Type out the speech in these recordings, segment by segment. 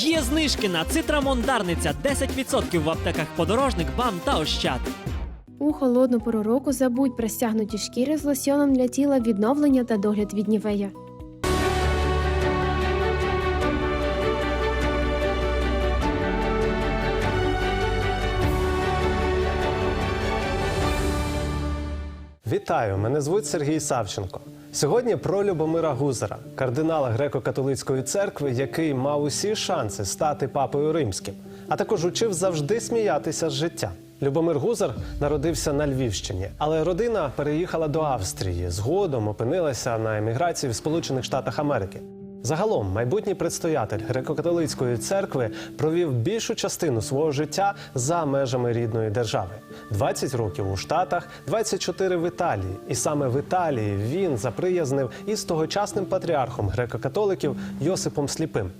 Є знижки на цитрамон Дарниця 10% в аптеках подорожник, бам та ощад. У холодну пору року забудь про стягнуті шкіри з лосьоном для тіла відновлення та догляд від нівея. Вітаю! Мене звуть Сергій Савченко. Сьогодні про Любомира Гузера, кардинала греко-католицької церкви, який мав усі шанси стати папою римським, а також учив завжди сміятися з життя. Любомир Гузар народився на Львівщині, але родина переїхала до Австрії. Згодом опинилася на еміграції в Сполучених Штатах Америки. Загалом, майбутній предстоятель греко-католицької церкви провів більшу частину свого життя за межами рідної держави: 20 років у Штатах, 24 в Італії. І саме в Італії він заприязнив із тогочасним патріархом греко-католиків Йосипом Сліпим.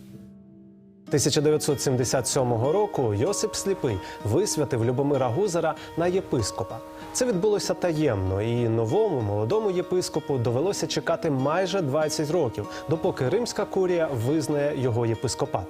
1977 року Йосип Сліпий висвятив Любомира Гузара на єпископа. Це відбулося таємно, і новому молодому єпископу довелося чекати майже 20 років, допоки римська курія визнає його єпископат.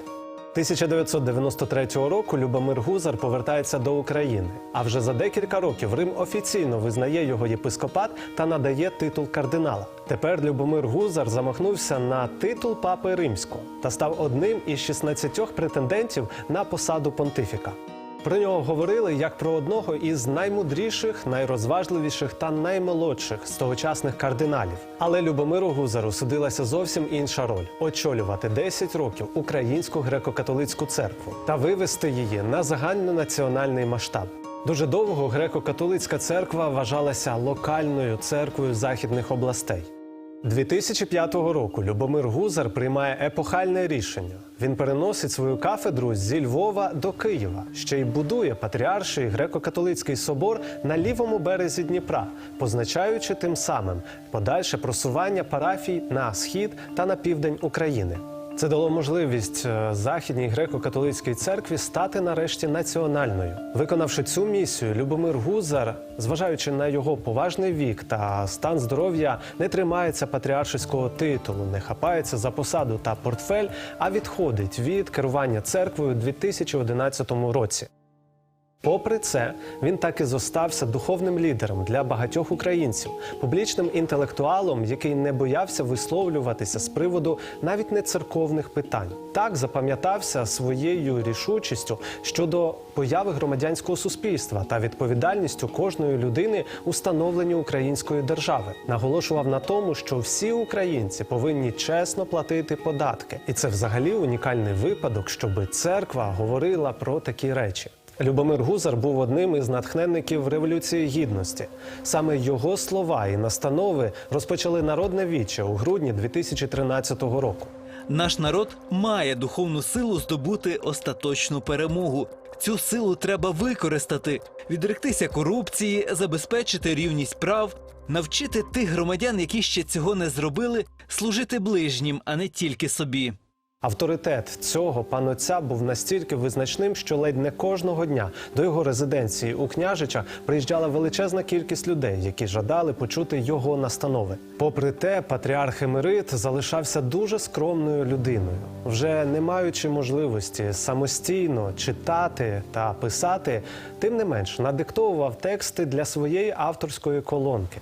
1993 року Любомир Гузар повертається до України. А вже за декілька років Рим офіційно визнає його єпископат та надає титул кардинала. Тепер Любомир Гузар замахнувся на титул папи римського та став одним із 16 претендентів на посаду понтифіка. Про нього говорили як про одного із наймудріших, найрозважливіших та наймолодших з тогочасних кардиналів. Але Любомиру Гузару судилася зовсім інша роль очолювати 10 років українську греко-католицьку церкву та вивести її на загальнонаціональний масштаб. Дуже довго греко-католицька церква вважалася локальною церквою західних областей. 2005 року Любомир Гузар приймає епохальне рішення. Він переносить свою кафедру зі Львова до Києва, ще й будує патріарший греко-католицький собор на лівому березі Дніпра, позначаючи тим самим подальше просування парафій на схід та на південь України. Це дало можливість е, західній греко-католицькій церкві стати нарешті національною. Виконавши цю місію, Любомир Гузар, зважаючи на його поважний вік та стан здоров'я, не тримається патріаршеського титулу, не хапається за посаду та портфель, а відходить від керування церквою у 2011 році. Попри це, він так і зостався духовним лідером для багатьох українців, публічним інтелектуалом, який не боявся висловлюватися з приводу навіть не церковних питань. Так запам'ятався своєю рішучістю щодо появи громадянського суспільства та відповідальністю кожної людини у становленні української держави. Наголошував на тому, що всі українці повинні чесно платити податки, і це взагалі унікальний випадок, щоби церква говорила про такі речі. Любомир Гузар був одним із натхненників революції гідності. Саме його слова і настанови розпочали народне віче у грудні 2013 року. Наш народ має духовну силу здобути остаточну перемогу. Цю силу треба використати, відректися корупції, забезпечити рівність прав, навчити тих громадян, які ще цього не зробили, служити ближнім, а не тільки собі. Авторитет цього панотця був настільки визначним, що ледь не кожного дня до його резиденції у княжичах приїжджала величезна кількість людей, які жадали почути його настанови. Попри те, патріарх Емерит залишався дуже скромною людиною, вже не маючи можливості самостійно читати та писати, тим не менш надиктовував тексти для своєї авторської колонки.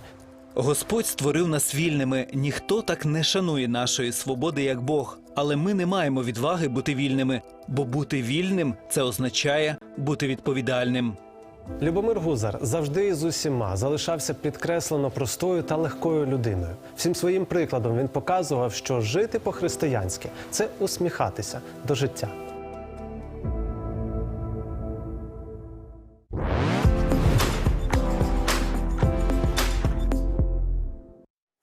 Господь створив нас вільними. Ніхто так не шанує нашої свободи, як Бог. Але ми не маємо відваги бути вільними, бо бути вільним це означає бути відповідальним. Любомир Гузар завжди з усіма залишався підкреслено простою та легкою людиною. Всім своїм прикладом він показував, що жити по-християнськи це усміхатися до життя.